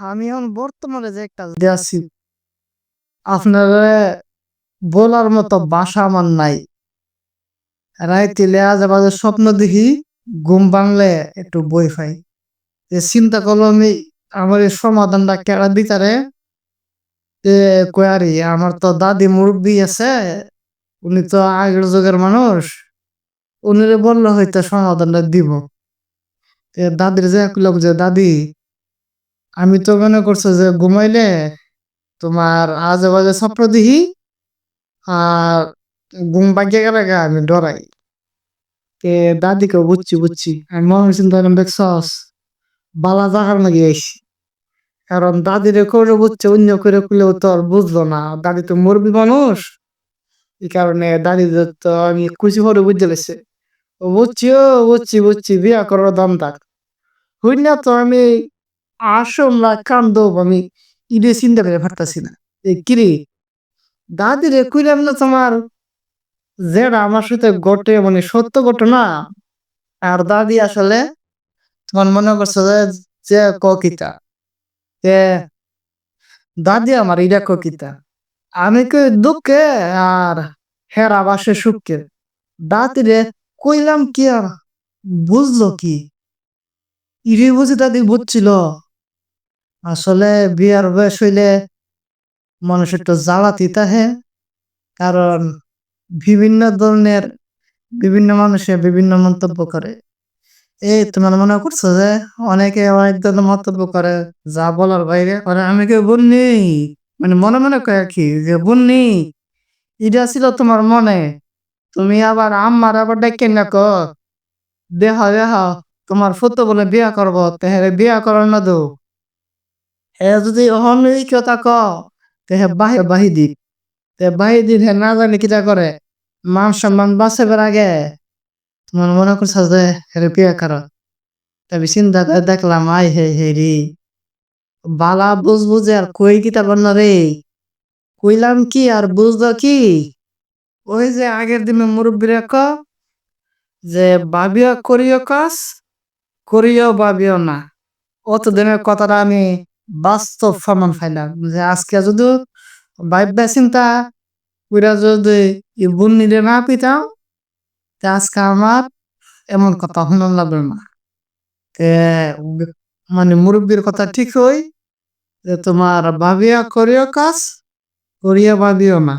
আমি এখন বর্তমানে যে একটা আছি। আপনারা বলার মতো ভাষা আমার নাই। রাইতে লেয়াজে বাজে স্বপ্ন দেখি ঘুম ভাঙলে একটু বই পাই। যে চিন্তা করল আমি আমার এই সমাধানটা কেড়া দিতারে। যে কয়ারি আমার তো দাদি মুরব্বী আছে উনি তো আগের যুগের মানুষ। উনিরে বলল হয়তো সমাধানটা দিব। দাদির যে লোক যে দাদি আমি তো মনে করছ যে ঘুমাইলে তোমার আজে বাজে স্বপ্ন দেখি আর ঘুম ভাগ্যে গেলে গা আমি ডরাই। তে দাদিকে বুঝছি বুঝছি। আমি মনে চিন্তা করলাম দেখছস, বালা জাহার নাকি আইসি কারণ দাদিরে করে বুঝছে, অন্য করে খুলেও তো আর বুঝলো না। দাদি তো মরবি মানুষ, এই কারণে দাদি তো আমি খুশি করে বুঝতে ও বুঝছি ও বুঝছি বুঝছি, বিয়া করার দাম থাক হই না তো আমি আসল না কান্দব আমি ইডে চিন্তা করে পারতাছি না। কিরে দাদি রে কইলাম না তোমার? যেটা আমার সাথে ঘটে মানে সত্য ঘটনা আর দাদি আসলে তোমার মনে করছে যে ককিতা। যে দাদি আমার ইটা ককিতা। আমি কই দুঃখে আর হেরা বাসে সুখকে দাদি রে কইলাম কি আর বুঝলো কি? ইরে বুঝি দাদি বুঝছিল। আসলে বিয়ার বয়স হইলে মানুষ একটু জ্বালাতি তাহে কারণ বিভিন্ন ধরনের বিভিন্ন মানুষে বিভিন্ন মন্তব্য করে। এই তোমার মনে করছ যে অনেকে অনেক ধরনের মন্তব্য করে, যা বলার বাইরে করে, আমি কেউ বলনি মানে মনে মনে কয়ে কি, যে বলনি এটা ছিল তোমার মনে। তুমি আবার আমার আবার ডেকে না ক দেহ দেহ, তোমার ফুতো বলে বিয়া করব তেহে বিয়া করার না দো হে যদি অহনই কথা ক, তেহে বাহি বাহি দিক। তে বাহি দিন হে না জানি কিটা করে মান সম্মান বাঁচাবার আগে। তোমার মনে করছ যে হেরে বিয়া কর তবে চিন্তা করে দেখলাম, আই হে হে রে বালা বুঝ বুঝে আর কই কিতা না রে কইলাম কি আর বুঝলো কি? ওই যে আগের দিনে মুরব্বীরা ক, যে ভাবিও করিও কাজ করিও ভাবিও না। অত দিনের কথাটা আমি বাস্তব ফরমান ফাইলাম যে আজকে যদি ভাববা চিন্তা কইরা যদি এই নিলে না পিতাম আজকে আমার এমন কথা শুনুন লাগবে না। মানে মুরব্বীর কথা ঠিক হই, যে তোমার ভাবিয়া করিও কাজ, করিয়া ভাবিও না।